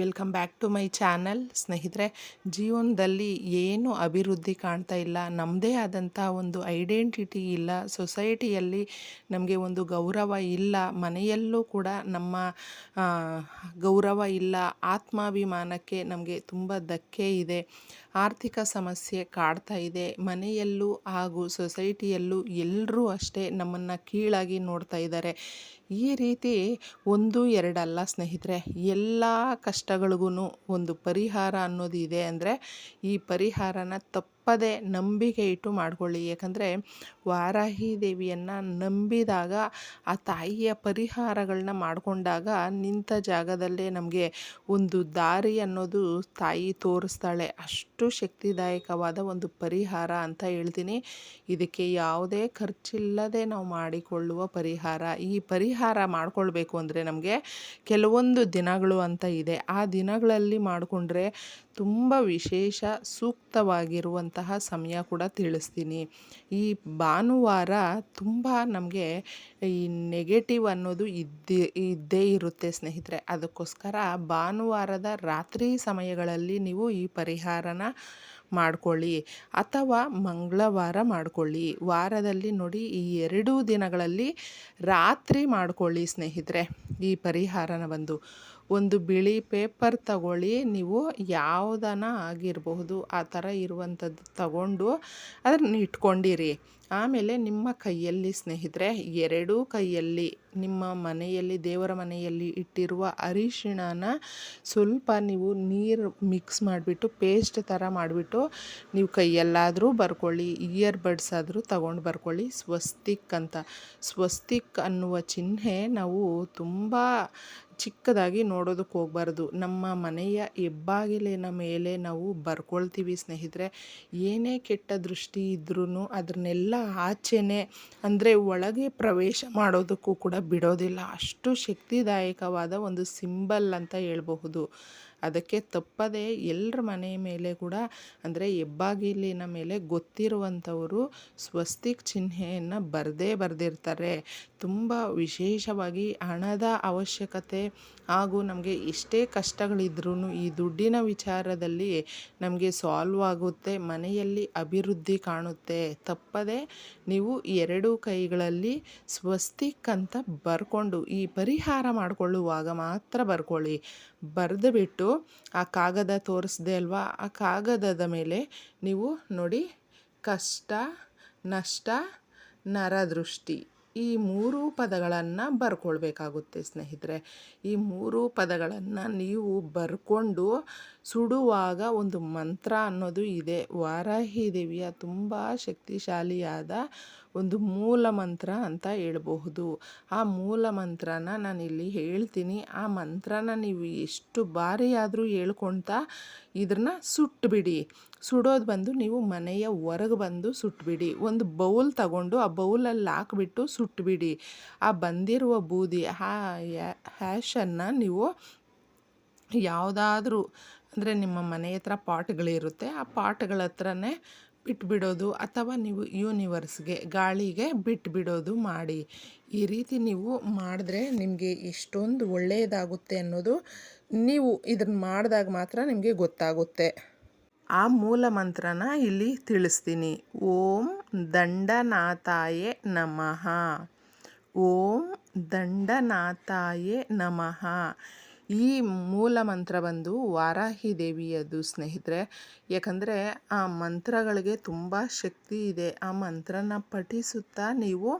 Welcome back to my channel ಸ್ನೇಹಿತರೆ, ಜೀವನದಲ್ಲಿ ಏನು ಅಭಿವೃದ್ಧಿ ಕಾಣ್ತಾ ಇಲ್ಲ ನಮ್ಮದೇ ಆದಂಥ ಒಂದು ಐಡೆಂಟಿಟಿ ಇಲ್ಲ ಸೊಸೈಟಿಯಲ್ಲಿ ನಮಗೆ ಒಂದು ಗೌರವ ಇಲ್ಲ, ಮನೆಯಲ್ಲೂ ಕೂಡ ನಮ್ಮ ಗೌರವ ಇಲ್ಲ, ಆತ್ಮಾಭಿಮಾನಕ್ಕೆ ನಮಗೆ ತುಂಬ ಧಕ್ಕೆ ಇದೆ. ಆರ್ಥಿಕ ಸಮಸ್ಯೆ ಕಾಡ್ತಾ ಇದೆ. ಮನೆಯಲ್ಲೂ ಹಾಗೂ ಸೊಸೈಟಿಯಲ್ಲೂ ಎಲ್ಲರೂ ಅಷ್ಟೇ ನಮ್ಮನ್ನು ಕೀಳಾಗಿ ನೋಡ್ತಾ ಇದ್ದಾರೆ. ಈ ರೀತಿ ಒಂದು, ಎರಡಲ್ಲ ಸ್ನೇಹಿತರೆ, ಎಲ್ಲ ಕಷ್ಟಗಳಿಗೂ ಒಂದು ಪರಿಹಾರ ಅನ್ನೋದು ಇದೆ ಅಂದರೆ ಈ ಪರಿಹಾರನ ತಪ್ಪದೆ ನಂಬಿಕೆ ಇಟ್ಟು ಮಾಡ್ಕೊಳ್ಳಿ. ಯಾಕಂದರೆ ವಾರಾಹಿ ದೇವಿಯನ್ನು ನಂಬಿದಾಗ, ಆ ತಾಯಿಯ ಪರಿಹಾರಗಳನ್ನ ಮಾಡಿಕೊಂಡಾಗ ನಿಂತ ಜಾಗದಲ್ಲೇ ನಮಗೆ ಒಂದು ದಾರಿ ಅನ್ನೋದು ತಾಯಿ ತೋರಿಸ್ತಾಳೆ. ಅಷ್ಟು ಶಕ್ತಿದಾಯಕವಾದ ಒಂದು ಪರಿಹಾರ ಅಂತ ಹೇಳ್ತೀನಿ. ಇದಕ್ಕೆ ಯಾವುದೇ ಖರ್ಚಿಲ್ಲದೆ ನಾವು ಮಾಡಿಕೊಳ್ಳುವ ಪರಿಹಾರ. ಈ ಪರಿಹಾರ ಮಾಡಿಕೊಳ್ಬೇಕು ಅಂದರೆ ನಮಗೆ ಕೆಲವೊಂದು ದಿನಗಳು ಅಂತ ಇದೆ. ಆ ದಿನಗಳಲ್ಲಿ ಮಾಡಿಕೊಂಡ್ರೆ ತುಂಬ ವಿಶೇಷ ಸೂಕ್ತವಾಗಿರುವಂತಹ ಸಮಯ ಕೂಡ ತಿಳಿಸ್ತೀನಿ. ಈ ಭಾನುವಾರ ತುಂಬ ನಮಗೆ ಈ ನೆಗೆಟಿವ್ ಅನ್ನೋದು ಇದ್ದೇ ಇದ್ದೇ ಇರುತ್ತೆ ಸ್ನೇಹಿತರೆ. ಅದಕ್ಕೋಸ್ಕರ ಭಾನುವಾರದ ರಾತ್ರಿ ಸಮಯಗಳಲ್ಲಿ ನೀವು ಈ ಪರಿಹಾರನ ಮಾಡಿಕೊಳ್ಳಿ. ಅಥವಾ ಮಂಗಳವಾರ ಮಾಡಿಕೊಳ್ಳಿ. ವಾರದಲ್ಲಿ ನೋಡಿ ಈ ಎರಡೂ ದಿನಗಳಲ್ಲಿ ರಾತ್ರಿ ಮಾಡಿಕೊಳ್ಳಿ ಸ್ನೇಹಿತರೆ. ಈ ಪರಿಹಾರನ ಬಂದು. ಒಂದು ಬಿಳಿ ಪೇಪರ್ ತಗೊಳ್ಳಿ, ನೀವು ಯಾವುದನ ಆಗಿರಬಹುದು, ಆ ಥರ ಇರುವಂಥದ್ದು ತಗೊಂಡು ಅದನ್ನು ಇಟ್ಕೊಂಡಿರಿ. ಆಮೇಲೆ ನಿಮ್ಮ ಕೈಯಲ್ಲಿ ಸ್ನೇಹಿತರೆ, ಎರಡೂ ಕೈಯಲ್ಲಿ, ನಿಮ್ಮ ಮನೆಯಲ್ಲಿ, ದೇವರ ಮನೆಯಲ್ಲಿ ಇಟ್ಟಿರುವ ಅರಿಶಿಣನ ಸ್ವಲ್ಪ ನೀವು ನೀರು ಮಿಕ್ಸ್ ಮಾಡಿಬಿಟ್ಟು, ಪೇಸ್ಟ್ ಥರ ಮಾಡಿಬಿಟ್ಟು, ನೀವು ಕೈಯಲ್ಲಾದರೂ ಬರ್ಕೊಳ್ಳಿ, ಇಯರ್ ಬಡ್ಸ್ ಆದರೂ ತಗೊಂಡು ಬರ್ಕೊಳ್ಳಿ. ಸ್ವಸ್ತಿಕ್ ಅಂತ, ಸ್ವಸ್ತಿಕ್ ಅನ್ನುವ ಚಿಹ್ನೆ ನಾವು ತುಂಬ ಚಿಕ್ಕದಾಗಿ ನೋಡೋದಕ್ಕೆ ಹೋಗ್ಬಾರ್ದು. ನಮ್ಮ ಮನೆಯ ಹೆಬ್ಬಾಗಿಲಿನ ಮೇಲೆ ನಾವು ಬರ್ಕೊಳ್ತೀವಿ ಸ್ನೇಹಿತರೆ. ಏನೇ ಕೆಟ್ಟ ದೃಷ್ಟಿ ಇದ್ರೂ ಅದನ್ನೆಲ್ಲ ಆಚೆನೆ, ಅಂದರೆ ಒಳಗೆ ಪ್ರವೇಶ ಮಾಡೋದಕ್ಕೂ ಕೂಡ ಬಿಡೋದಿಲ್ಲ. ಅಷ್ಟು ಶಕ್ತಿದಾಯಕವಾದ ಒಂದು ಸಿಂಬಲ್ ಅಂತ ಹೇಳ್ಬಹುದು. ಅದಕ್ಕೆ ತಪ್ಪದೆ ಎಲ್ಲರ ಮನೆ ಮೇಲೆ ಕೂಡ, ಅಂದರೆ ಹೆಬ್ಬಾಗಿಲಿನ ಮೇಲೆ ಗೊತ್ತಿರುವಂಥವರು ಸ್ವಸ್ತಿಕ್ ಚಿಹ್ನೆಯನ್ನು ಬರದೇ ಬರೆದಿರ್ತಾರೆ. ತುಂಬ ವಿಶೇಷವಾಗಿ ಹಣದ ಅವಶ್ಯಕತೆ ಹಾಗೂ ನಮಗೆ ಎಷ್ಟೇ ಕಷ್ಟಗಳಿದ್ರೂ ಈ ದುಡ್ಡಿನ ವಿಚಾರದಲ್ಲಿ ನಮಗೆ ಸಾಲ್ವ್ ಆಗುತ್ತೆ, ಮನೆಯಲ್ಲಿ ಅಭಿವೃದ್ಧಿ ಕಾಣುತ್ತೆ. ತಪ್ಪದೆ ನೀವು ಎರಡೂ ಕೈಗಳಲ್ಲಿ ಸ್ವಸ್ತಿಕ್ ಅಂತ ಬರ್ಕೊಂಡು ಈ ಪರಿಹಾರ ಮಾಡಿಕೊಳ್ಳುವಾಗ ಮಾತ್ರ ಬರ್ಕೊಳ್ಳಿ. ಬರೆದು ಬಿಟ್ಟು ಆ ಕಾಗದ ತೋರಿಸ್ದೆ ಅಲ್ವಾ? ಆ ಕಾಗದದ ಮೇಲೆ ನೀವು ನೋಡಿ, ಕಷ್ಟ, ನಷ್ಟ, ನರದೃಷ್ಟಿ ಈ ಮೂರು ಪದಗಳನ್ನು ಬರ್ಕೊಳ್ಬೇಕಾಗುತ್ತೆ ಸ್ನೇಹಿತರೆ. ಈ ಮೂರು ಪದಗಳನ್ನು ನೀವು ಬರ್ಕೊಂಡು ಸುಡುವಾಗ ಒಂದು ಮಂತ್ರ ಅನ್ನೋದು ಇದೆ. ವಾರಾಹಿ ದೇವಿಯ ತುಂಬ ಶಕ್ತಿಶಾಲಿಯಾದ ಒಂದು ಮೂಲ ಮಂತ್ರ ಅಂತ ಹೇಳ್ಬಹುದು. ಆ ಮೂಲ ಮಂತ್ರನ ನಾನಿಲ್ಲಿ ಹೇಳ್ತೀನಿ. ಆ ಮಂತ್ರನ ನೀವು ಎಷ್ಟು ಬಾರಿ ಆದರೂ ಹೇಳ್ಕೊಳ್ತಾ ಇದನ್ನ ಸುಟ್ಟುಬಿಡಿ ಸುಡೋದು ಬಂದು ನೀವು ಮನೆಯ ಹೊರಗೆ ಬಂದು ಸುಟ್ಬಿಡಿ. ಒಂದು ಬೌಲ್ ತಗೊಂಡು ಆ ಬೌಲಲ್ಲಿ ಹಾಕ್ಬಿಟ್ಟು ಸುಟ್ಬಿಡಿ. ಆ ಬಂದಿರುವ ಬೂದಿ ಆ ಹ್ಯಾಶನ್ನು ನೀವು ಯಾವುದಾದ್ರೂ, ಅಂದರೆ ನಿಮ್ಮ ಮನೆ ಹತ್ರ ಪಾಟ್ಗಳಿರುತ್ತೆ, ಆ ಪಾಟ್ಗಳ ಹತ್ರನೇ ಬಿಟ್ಬಿಡೋದು ಅಥವಾ ನೀವು ಯೂನಿವರ್ಸ್ಗೆ, ಗಾಳಿಗೆ ಬಿಟ್ಬಿಡೋದು ಮಾಡಿ. ಈ ರೀತಿ ನೀವು ಮಾಡಿದ್ರೆ ನಿಮಗೆ ಎಷ್ಟೊಂದು ಒಳ್ಳೆಯದಾಗುತ್ತೆ ಅನ್ನೋದು ನೀವು ಇದನ್ನು ಮಾಡಿದಾಗ ಮಾತ್ರ ನಿಮಗೆ ಗೊತ್ತಾಗುತ್ತೆ. ಆ ಮೂಲ ಮಂತ್ರನ ಇಲ್ಲಿ ತಿಳಿಸ್ತೀನಿ. ಓಂ ದಂಡನಾಥಾಯೇ ನಮಃ. ಓಂ ದಂಡನಾಥಾಯೇ ನಮಃ. ಈ ಮೂಲ ಮಂತ್ರ ಬಂದು ವಾರಾಹಿ ದೇವಿಯದು ಸ್ನೇಹಿತರೆ. ಯಾಕಂದರೆ ಆ ಮಂತ್ರಗಳಿಗೆ ತುಂಬ ಶಕ್ತಿ ಇದೆ. ಆ ಮಂತ್ರನ ಪಠಿಸುತ್ತಾ ನೀವು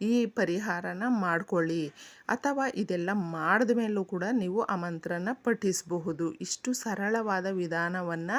ಈ ಪರಿಹಾರನ ಮಾಡ್ಕೊಳ್ಳಿ. ಅಥವಾ ಇದೆಲ್ಲ ಮಾಡಿದ ಮೇಲೂ ಕೂಡ ನೀವು ಆ ಮಂತ್ರನ ಪಠಿಸಬಹುದು. ಇಷ್ಟು ಸರಳವಾದ ವಿಧಾನವನ್ನು